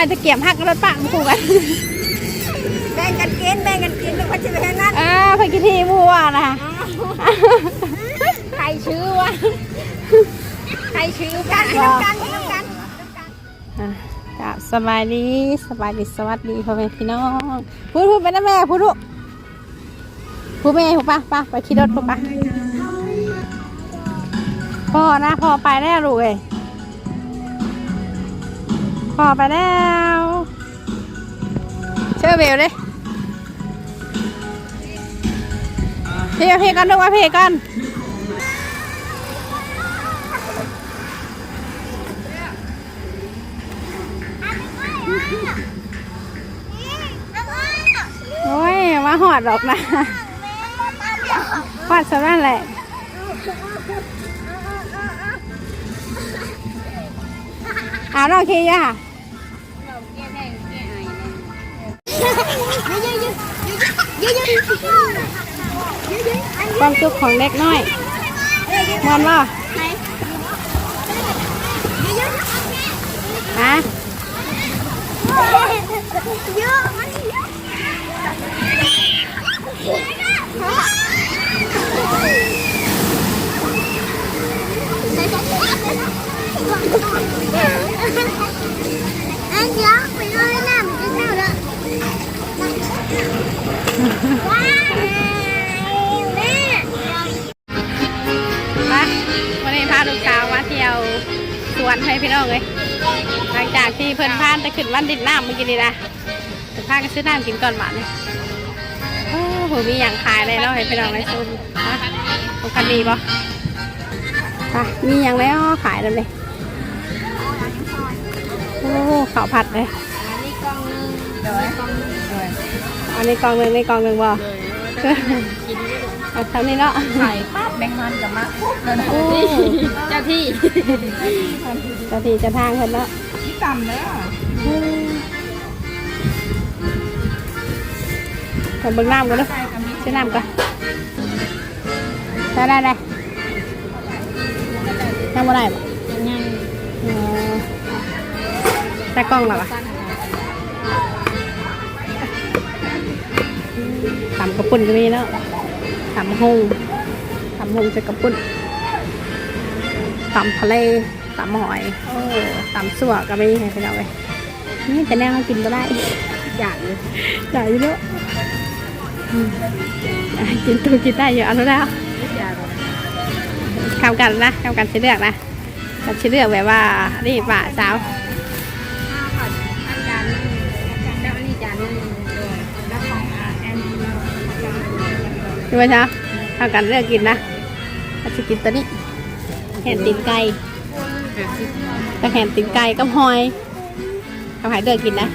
ไม่ตะเกียบหักรถปะคู่กัน แบ่งกันกินแบ่งกันกินทุกคนจะไปทางนั้นอ่าไปกินที่มัวนะใครชื่อวะใครชื่อกันน้ำกันน้ำกันอะกับสบายดีสบายดีสวัสดีพ่อแม่พี่น้องพูดพูดไปนะแม่พูดลูกพูดแม่พูดปะปะไปขี่รถพูดปะพ่อนะพ่อไปแล้วลูกเอ้ย พ่อไปแล้วเชื่อเบลเลยพี่พี่ก่อนลูกมาพี่ก่อนโอ้ยมาหอดดอกนะหอดสนั่นแหละเอาน้อเคย่า ความสุขของเด็กน้อยมอนว่าฮะเยอะอันเดียวไปเลย ไปวันนี้พาลูกสาวมาเที่ยวสวนให้พี่น้องเลยหลังจากที่เพิ่นพานจะขึ้นวันดินน้ำเมื่อกี้นี่นะเพิ่นพากันซื้อน้ำกินก่อนหวานเลยโอ้โหมีอย่างขายเลยเนาะให้พี่น้องเลยชมฮะปกติปะไปมีอย่างแล้วขายเลยโอ้ข้าวผัดเลย อันนี้กล่องนึงเดี๋ยวกล่องนึง อันนี้กล่องหนึ่งนี่กล่องหนึ่งบ่กินเอาเท่านี้เนาะไข่ปั๊บแบงมันกับมะโอ้เจ้าที่จะทีจะทางเพิ่นเนาะที่ต่ำแล้วขอเบิ่งน้ำกันเนาะใช้น้ำกันได้ได้ได้ยังบ่ได้ปะยังอ๋อแต่กล้องเหรอวะ ตำกระปุ่นก็มีเนาะตำหงตำหงใส่กระปุ่นตำทะเลตำหอยโอ้ตำสั่วก็มีให้ไปเอาไปนี่แต่แนวเขากินก็ได้อยากเลยได้อยู่เนาะอืมอะกินตัวกินได้อยู่เอาแล้วอยากคำกันนะคำกันชิ้เลือกนะกันชิ้เลือกแบบว่านี่ป่าสาว ดูไหมเช้าคำกันเลือกกินนะอาจจะกินตัวนี้แห่นตีนไก่แต่แห่นตีนไก่กับหอยทำหายเลือกกินนะ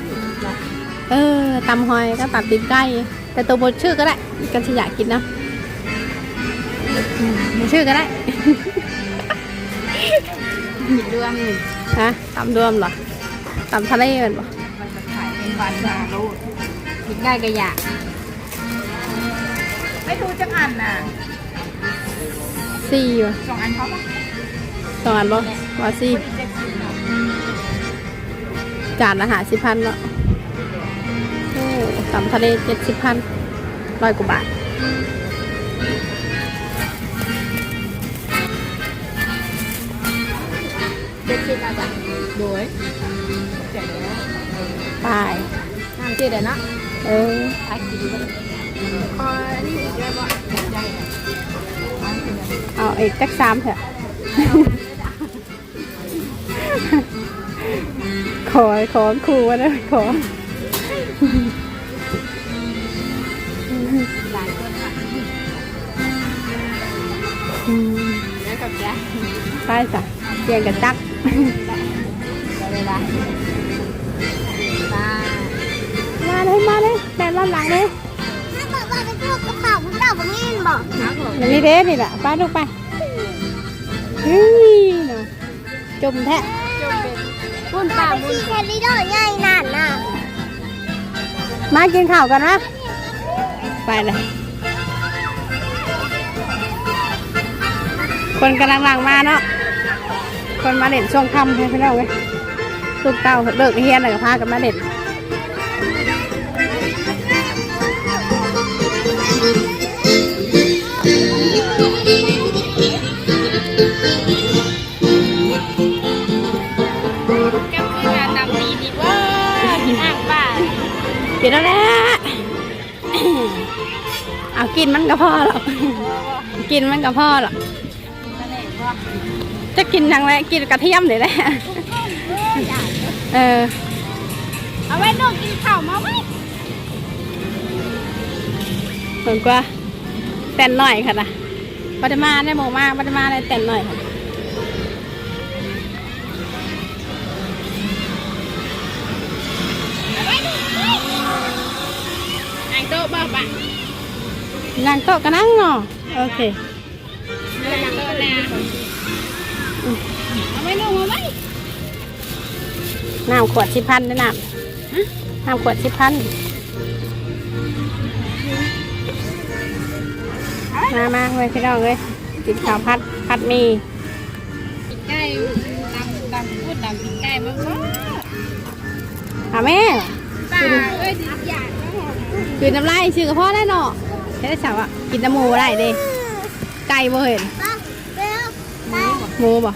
เออตำหอยก็ตัดตีนไก่แต่ตัวบนชื่อก็ได้กันฉันอยากกินนะอืมบ่ชื่อก็ได้กินรวมฮะตำรวมเหรอตำทะเลเป็นปะมันจะขายเป็นวันยาลูกกินได้ก็อยากไม่ถูกจัง อันน่ะสี่วะสองอันเขาปะสองอันบ่ว่าสี่จานอาหารสิบพันเนาะโอ้ตำทะเลเจ็ดสิบพันร้อยกว่าบาทเจ็ดสิบอาจารย์โดยเจ็ดแล้วไปน้ำเจ็ดเดี๋ยวนะเออไอ้กินก็ได้คอยนี่เยอะบ่ใจ เอาอีกจักสามเถอะ ขอขอครูมาได้ขอหลายคนละอืมแล้วกับจ้ะไปจ้ะเปลี่ยนกันจักเวลาตามาเลยมาเลยแดดร้อนหลังเลย นะผมอย่างนี้เด้นี่แหละไปลูกไปเฮ้ยเนาะจมแทะบุญป่าบุญแคลิโดใหญ่นานน่ะมากินข้าวกันนะไปเลยคนกำลังหลังมาเนาะคนมาเล่นช่วงค่ำให้พี่น้องเลยลูกเต้าเลิกเฮียนแล้วก็พากันมาเล่น นมันก็พอหรอกกินมันก็พอหรอกนั่นเองว่าจะกินทางไรกินกระเทียมเลยแหละเออเอาไว้น้องกินข้าวมาไว้เหมือนกว่าแต่นหน่อยค่ะนะปริมาได้โมงมากปริมาได้แต่นหน่อยค่ะไอ้โต๊ะบ้า บ้านั่งโต๊ะก็นั่งเนาะโอเคเรื่องโต๊ะนะเอาไว้น้องมาไว้น้ำขวดสิบพันได้น้ำน้ำขวดสิบพันมามาเลยพี่น้องเลยกินข้าวพัดพัดหมีกินไก่ตามตามพูดตามกินไก่มากว่าเอาแม่ป้าเอ้ยดิอยากกินน้ำลายชื่อกระเพาะได้เนาะใช่ ได้สาวอะกินน้ำหมูบ่ได้เด้ไก่บ่เห็นหมูบ่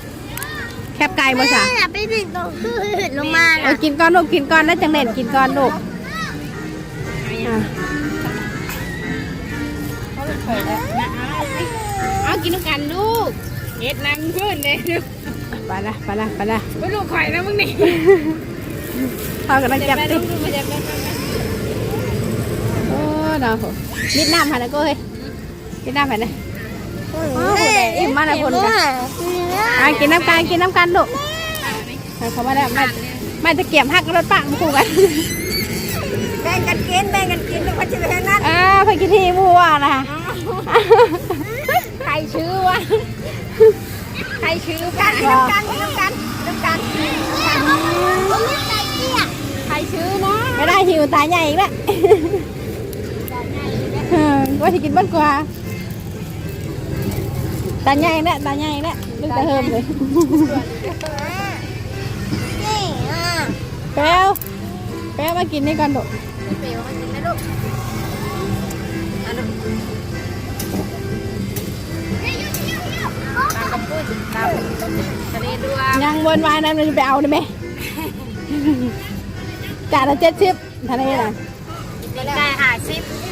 แคบไก่บ่จ้ะไปถึงตรงคือเห็นลงมาเออกินก่อนลูกกินก่อนแล้วจังเล่นกินก่อนลูกอะเอากินน้ำกันลูกเฮ็ดน้ำเพื่อนเลยลูกไปละไปละไปละไม่ลูกข่อยนะมึงนี่พ่อกำลังจับไปติลูกมาจับไปโอ้ดาวผมนิดน้ำผ่านนะก็เฮ้ยนิดน้ำผ่านนะอิ่มมากนะคนกันอะกินน้ำกันกินน้ำกันลูกเอาเขามาแล้วไม่ไม่ตะเกียบหักรถปังคู่กันแบ่งกันกินแบ่งกันกินทุกคนจะไปทางนั้นอ่าไปกินที่บัวนะใครชื่อวะใครชื่อกัป้านน้ำกันน้ำกันน้ำกันผมไม่ใส่เกียร์ใครชื่อนะไม่ได้หิวตาใหญ่อีกแล้วเออ ว่าจะกินบ้านกว่าตาใหญ่แล้วตาใหญ่แล้วลูกตาเฮิมเลยนี่อะแป๊วแป๊วมากินนี่ก่อนลูกเปรี้ยวมากินนะลูกตามกระปุ้นตามทะเลดวงยังวนวายนั้นมันจะไปเอาได้ไหมจ่ายละเจ็ดชิปทะเลน่ะได้หาซิป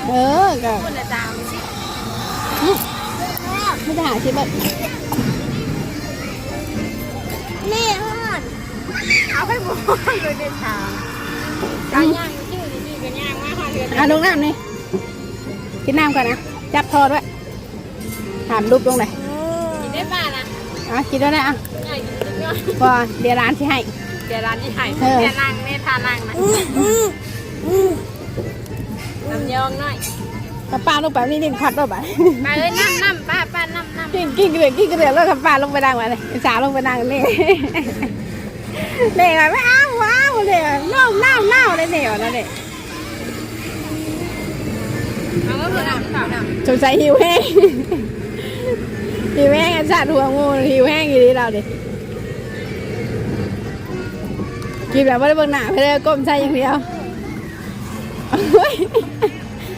เออก็คุณละตามซิปไม่ได้หาชิปแบบนี่ฮอนเอาไปบุกอยู่ในทางตาย่างชื่อนี่กันย่างมาหาเดือนอะลงน้ำนี่กินน้ำก่อนนะจับทอดไว้ถามรูปลงเลยกินได้ป่ะนะอะกินด้วยนะอะง่ายกินง่ายพอเดี๋ยวร้านที่ให้เดี๋ยวร้านที่ไห่เออเดี๋ยวนั่งเน่ทานั่งนะ น้ำยองหน่อยกับป้าลงไปนี่ดินขัดด้วยไปมาเอ้ยน้ำน้ำป้าป้าน้ำน้ำกินกินกันเลยกินกันเลยแล้วกับป้าลงไปนั่งมาเลยสาวลงไปนั่งนี่เด็กแบบไม่อ้าวว้าวเลยน้าวน้าวน้าวเลยเด็กนั่นเด็กเอาก็คือน้ำต่อน้ำสงสัยหิวแห้งหิวแห้งกันสัตว์หัวงูหิวแห้งอยู่ที่เราดิกินแบบไม่ได้เบิ่งหน้าเพื่อก้มใส่อย่างเดียว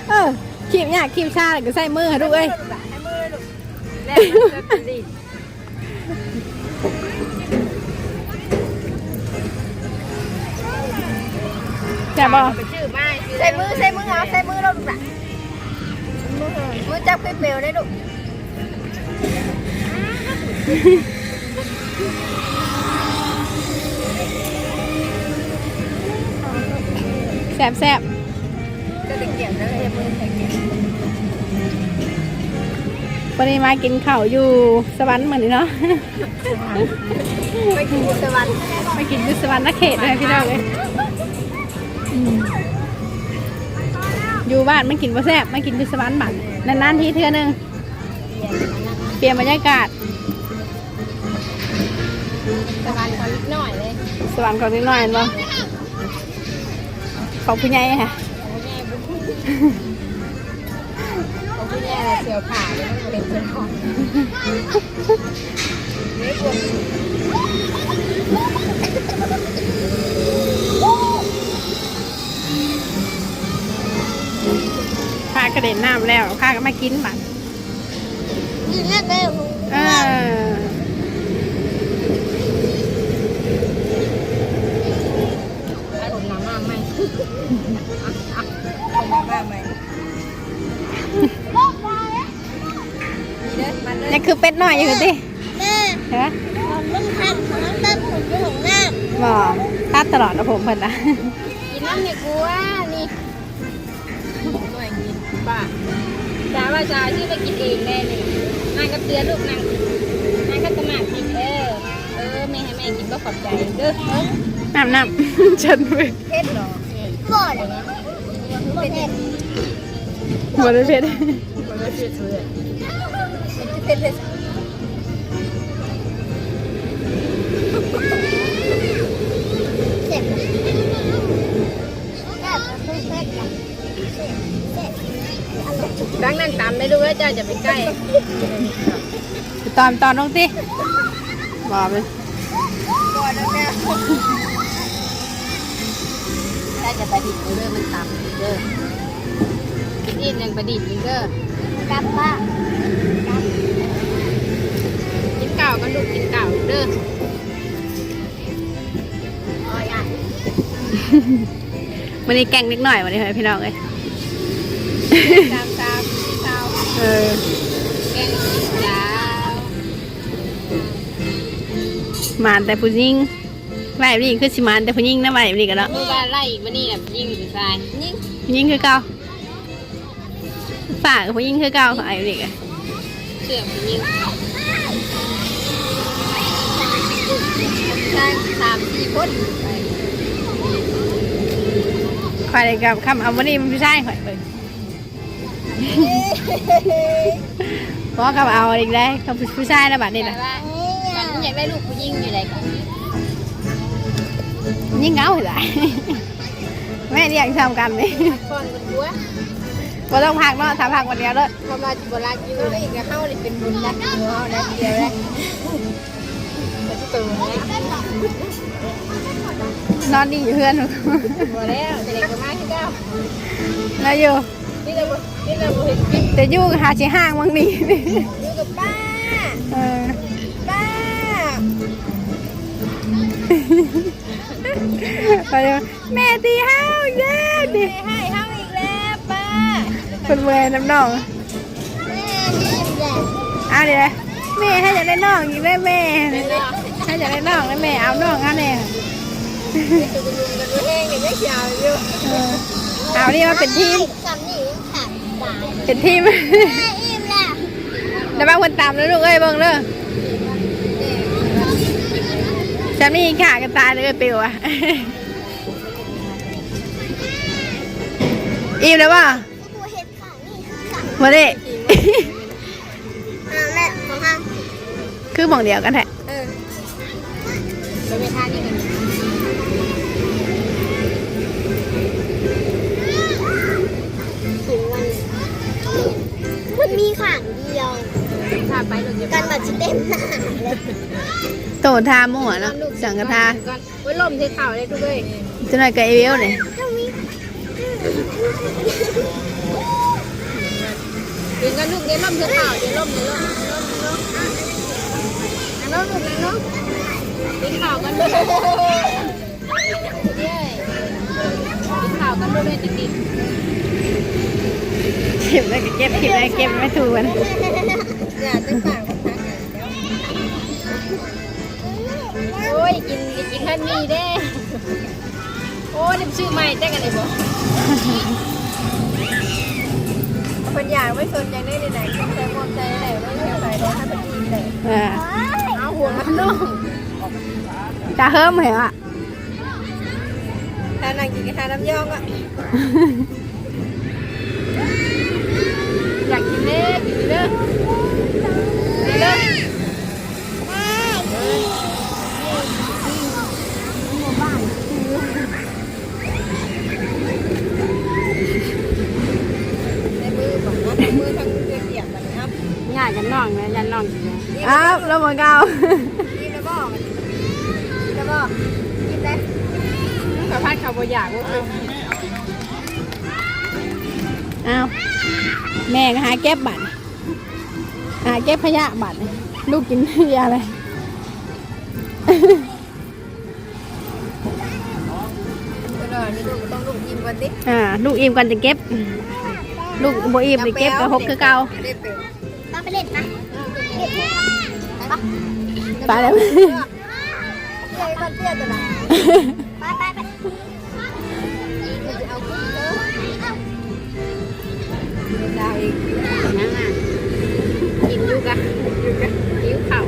เออขีบยากขีบชาแล้วก็ใส่มือค่ะลูกเอ้ยแล้วมันจะเป็นดีแต่บอไปชื่อไม้ใส่มือใส่มือเอาใส่มือเราลูกอะมือจับเปรี้ยวได้ลูกแสบแสบ จะติดเกียร์แล้วเลยมือใส่เกียร์วันนี้มากินข้าวอยู่สวรรค์เหมือนเนาะไปกินบุษวรรค์มากินอยู่สวรรค์นักเขตเลยพี่น้องเลยอืมอยู่บ้านไม่กินบ่แซ่บไม่กินอยู่สวรรค์บ้านนานๆทีเทื่อหนึงเปลี่ยนบรรยากาศตะวันคนนิดหน่อยเลยสวรรค์ของนิดหน่อยเห็นบ่ของผู้ใหญ่ค่ะ ผมไม่ไอะไเสียวขาเลยเป็นเจ้าของไม่ควรข้ากระเด็นน้ำแล้วข้าก็ไม่กินบัตรกินแล้ว เด้อนี่คือเป็ดน้อยอยู่ดิแม่ฮะผมต้องทำของตัดผมอยู่ของหน้าบ่ตัดตลอดนะผมเพิ่นนะกินน้ำเนี่ยกูว่านี่หน่อยกินป้าจ้าว่าจ้าชื่อไปกินเองแน่นี่นางก็เตือนลูกนางนางก็ตะหมากกินเออเออแม่ให้แม่กินก็ขอบใจเด้อเออน้ำน้ำฉันไปเพชรเหรอบ่อนบ่อนเห็ดบ่ได้เผ็ดมันไม่เพชรเลยเป็นเป็นเสร็จแบบเผ็ดเผ็ด เสร็จเสร็จดังนั่งตามได้ด้วยจ้าจะไปใกล้ตอนตอนน้องติบอกเลยก่อนแล้วแม่ถ้าจะประดิษฐ์เด้อมันตามเด้อกินอินยังประดิษฐ์อีกเด้อกลับบ้านกินเก่ากันลูกกินเก่าเด้อ วันนี้แกงนิดหน่อยวันนี้เฮ้ยพี่น้องเอ้ยตามตามเก่าเออแกงกินยาวหมานแต่ผู้หญิงไหวแบบนี้คือสิหมานแต่ผู้หญิงนะไหวแบบนี้กันเนาะเมื่อวานไล่อีกวันนี้แบบยิ่งอยู่ทรายยิ่งผู้หญิงคือเก่าฝากบผู้หญิงคือเก่าของไอ้แบบนี้กันเชื่อมยิ่งได้สามสี่คน คอยกับคำเอาวันนี้มันไม่ใช่ข่อยเบิ่งเพราะกับเอาอีกแล้วกับผู้ชายแล้วบัดนี้แต่นะว่ากันอยากได้ลูกผู้ยิ่งอยู่ไหนกันยิ่งเหงาเหรอแม่เรียกทำกันไหมก่อนกันด้วยบ่ต้องพักเนาะถ้าพักวันเดียวเลยพอมาจุฬากินแล้วอีกเข้าเลยเป็นบุญนะเนาะแล้วเดียวแล้วเป็น ตัวนะนอนดีอยู่เพื่อนหมดแล้วเด็กก็มาที่เก้าแล้วอยู่นี่เรานี่เราเห็นกินแต่อยู่หาชิห้างบางนี่อยู่กับป้าเออป้าไปเลยแม่ตีห้าวอีกแล้วดิให้ห้าอีกแล้วป้าคนเมื่อยน้ำน่องแม่นี่แหละเอาเดี๋ยวนะแม่ให้อยากได้น่องอีกแล้วแม่ให้ อยากได้น่องแล้วแม่เอาน่องเอาเนี่ยตัวลุงกันแห้งอย่างนี้ยาวอยู่เออเอานี่มาเป็นทีมสำนีขาดตายเป็นทีมแม่อิ่มแล้วแล้วบางคนตามแล้วลูกเอ้ยเบิ่งเด้อจะมีขากันตายเลยปิวอะอิ่มแล้วป่ะกูเห็ดขานี่ขาดมาดิอ่าแม่ของห้างคือหมองเดียวกันแท้เออเราไปทานนี่กันถึงวันมันมีขางเดียวพาไปเราจะกันแบบจะเต็มหน้าเลยโตทามั่วเนาะสังกทาก่อนไว้ลมที่เข่าเลยทุกเลยจะหน่อยกับเอวิลเนี่ยถ้ามีกินกันลูกเดี๋ยวลมที่เข่าเดี๋ยวลมเดี๋ยวลมลมลมนั่งลงลูก นั่งลงกินข่าวกันด้วยเย้กินข่าวกันด้วยจะกินเก็บแล้วก็เก็บเก็บแล้วเก็บไม่ถูกกันอย่าตั้งต่างกันโอ้ยกินกินท่านมีเด้โอ้ยนี่ชื่อใหม่แจ้งกันเลยบ่คนอยากไม่สนใจได้ไหนๆกินใจมอมใจไหนไม่ใช่ใส่ได้ให้มันกินเลยเออเอาหัวมันน้อง จะเฮิมเหรออะถ้านางกินกับทานน้ำย่องอะ อยากกินเด้กินเด้อกินเด้อ เก็บบัตรหาเก็บขยะบัตรลูกกินยาอะไรก็นอนนี่ลูกต้องลูกยิ้มก่อนดิอ่าลูกอิ่มก่อนจะเก็บ ลูกบ่อิ่มจะเก็บก็หกคือเก่าได้เป็นป้าไปเล่นนะเล่นไปไปแล้วเตี้ยมันเตี้ยตัวไหนไปไปไปจะเอาขึ้นเด้อเป็นดาวอีกยังอะกิน อยู่กะอยู่กะหิวเข่าว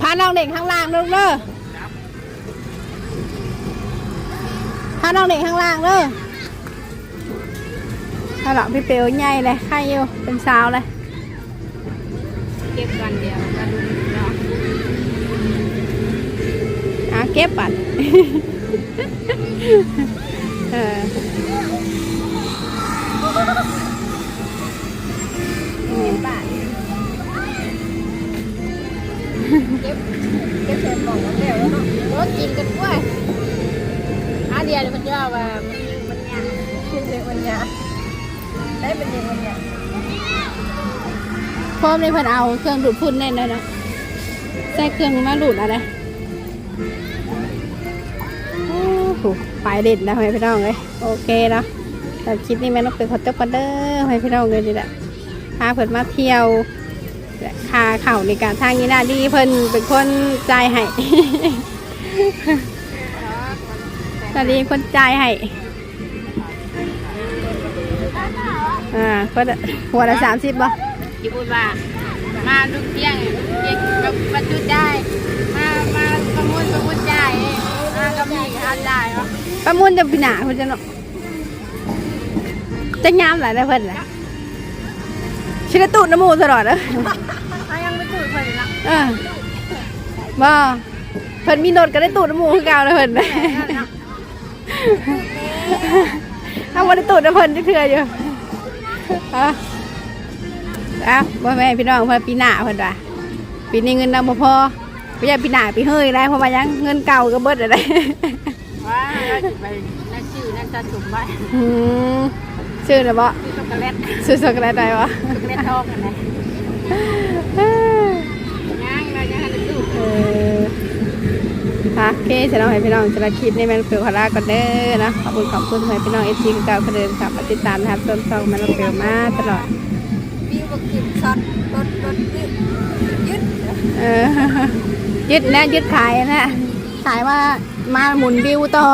พาน้องเด็กข้างล่างลูกเด้อพาน้องเด็กข้างล่างเด้อถ้าหลับพี่เปียวใหญ่เลยใครอยู่เป็นสาวเลยเก็บกันเดียวมาดูเนาะอะเก็บบัตรเอออื ก็บเก็บเศษของแล้วแล้วเนาะรถกินกันด้วยอาเดียมันจะว่ามันมันยาคือเด็กมันยาได้เป็นเด็กมันยาพร้อมเลยเพิ่นเอาเครื่องดูดฝุ่นแน่นเลยเนาะใส่เครื่องมาดูดอะไรโอ้โหไปเด็ดนะให้พี่น้องเลยโอเคเนาะแต่คลิปนี้แม่นกเป็นขอจบกันเด้อให้พี่น้องเลยดีแหละพาเพิ่นมาเที่ยว คาเข่าในการทางนี้นะดีเพิ่นเป็นคนจ่ายให้ตอนนี้คนจ่ายให้อ่าก็หัวละสามสิบบ่ที่พูดว่า มาทุกเที่ยงเที่ยงกับบรรจุได้มามาประมูลประมูลได้มาก็มีทานได้เนาะประมูลจะปีหนาเพิ่นจะเนาะจะงามหลายได้เพิ่นแหละ ชิลตูดน้ำมูตลอดเด้ออายังไม่ถูกคนละเออบ่เพิ่นมีโนดก็ได้ตูดน้ำมูคือเก่าเลยเพิ่นเอาบ่ได้ตูดน้ำเพิ่นจักเทื่ออยู่ฮะเอ้าบ่แม่พี่น้องเพิ่นปีหน้าเพิ่นว่าปีนี้เงินนำบ่พอไปอย่าปีหน้าปีเฮ้ยได้เพราะว่ายังเงินเก่าก็เบิดอะไรว่าเราจะไปนั่นชื่อนั่นจะสุ่มไว้อืม ชื่อนะบ่ชื่อช็อกโกแลตซื้อช็อกโกแลตได้บ่ช็อกโกแลตทองกันนะย่างเรายังให้ดูเออค่ะโอเคเสร็จแล้วให้พี่น้องจะละคลิปนี้แม่นเปิดขอลาก่อนเด้อนะขอบคุณขอบคุณให้พี่น้องเอฟซีเก่าคนเดิมค่ะมาติดตามนะครับต้นซองแม่นเปิดมาตลอดวิวก็ขึ้นช็อตรถรถยึดเออยึดนะยึดขายนะขายว่ามาหมุนวิวต่อ